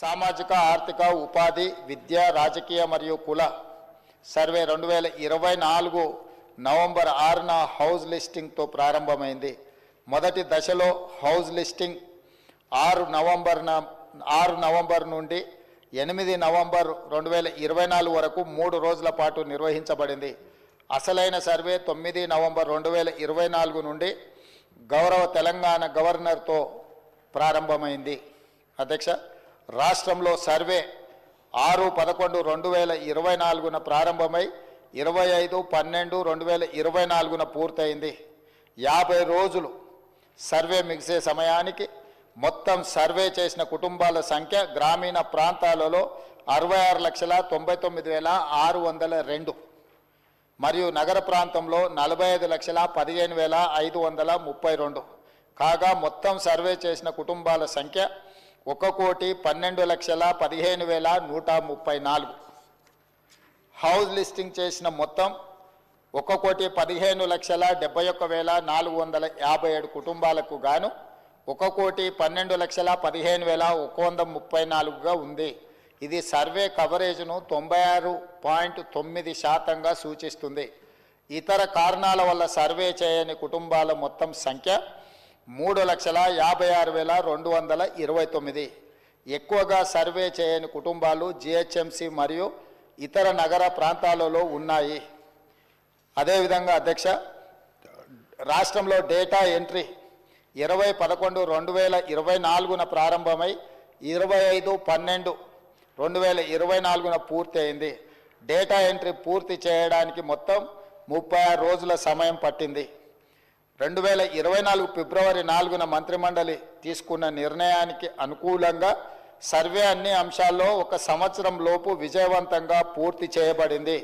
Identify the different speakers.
Speaker 1: సామాజిక ఆర్థిక ఉపాధి విద్య రాజకీయ మరియు కుల సర్వే రెండు వేల ఇరవై నాలుగు నవంబర్ ఆరున హౌస్ లిస్టింగ్తో ప్రారంభమైంది. మొదటి దశలో హౌస్ లిస్టింగ్ ఆరు నవంబర్న ఆరు నవంబర్ నుండి ఎనిమిది నవంబర్ రెండు వేల ఇరవై నాలుగు వరకు మూడు రోజుల పాటు నిర్వహించబడింది. అసలైన సర్వే తొమ్మిది నవంబర్ రెండు వేల ఇరవై నాలుగు నుండి గౌరవ తెలంగాణ గవర్నర్తో ప్రారంభమైంది. అధ్యక్ష రాష్ట్రంలో సర్వే ఆరు పదకొండు రెండు వేల ఇరవై నాలుగున ప్రారంభమై ఇరవై ఐదు పన్నెండు రెండు వేల ఇరవై నాలుగున పూర్తయింది. యాభై రోజులు సర్వే మిగిసే సమయానికి మొత్తం సర్వే చేసిన కుటుంబాల సంఖ్య గ్రామీణ ప్రాంతాలలో అరవై ఆరు లక్షల తొంభై తొమ్మిది వేల ఆరు వందల రెండు మరియు నగర ప్రాంతంలో నలభై ఐదు లక్షల పదిహేను వేల ఐదు వందల ముప్పై రెండు. కాగా మొత్తం సర్వే చేసిన కుటుంబాల సంఖ్య ఒక కోటి పన్నెండు లక్షల పదిహేను వేల నూట ముప్పై నాలుగు. హౌస్ లిస్టింగ్ చేసిన మొత్తం ఒక కోటి పదిహేను లక్షల డెబ్బై ఒక్క వేల నాలుగు వందల యాభై ఏడు కుటుంబాలకు గాను ఒక కోటి పన్నెండు లక్షల పదిహేను వేల ఒక వంద ముప్పై నాలుగుగా ఉంది. ఇది సర్వే కవరేజ్ను తొంభై ఆరు పాయింట్ తొమ్మిది శాతంగా సూచిస్తుంది. ఇతర కారణాల వల్ల సర్వే చేయని కుటుంబాల మొత్తం సంఖ్య మూడు లక్షల యాభై ఆరు వేల రెండు వందల ఇరవై తొమ్మిది. ఎక్కువగా సర్వే చేయని కుటుంబాలు జిహెచ్ఎంసి మరియు ఇతర నగర ప్రాంతాలలో ఉన్నాయి. అదేవిధంగా అధ్యక్ష రాష్ట్రంలో డేటా ఎంట్రీ ఇరవై పదకొండు రెండు వేల ఇరవై నాలుగున ప్రారంభమై ఇరవై ఐదు పన్నెండు రెండు వేల ఇరవై నాలుగున పూర్తి అయింది డేటా ఎంట్రీ పూర్తి చేయడానికి మొత్తం ముప్పై ఆరు రోజుల సమయం పట్టింది. రెండు వేల ఇరవై నాలుగు ఫిబ్రవరి నాలుగున మంత్రిమండలి తీసుకున్న నిర్ణయానికి అనుకూలంగా సర్వే అన్ని అంశాల్లో ఒక సంవత్సరం లోపు విజయవంతంగా పూర్తి చేయబడింది.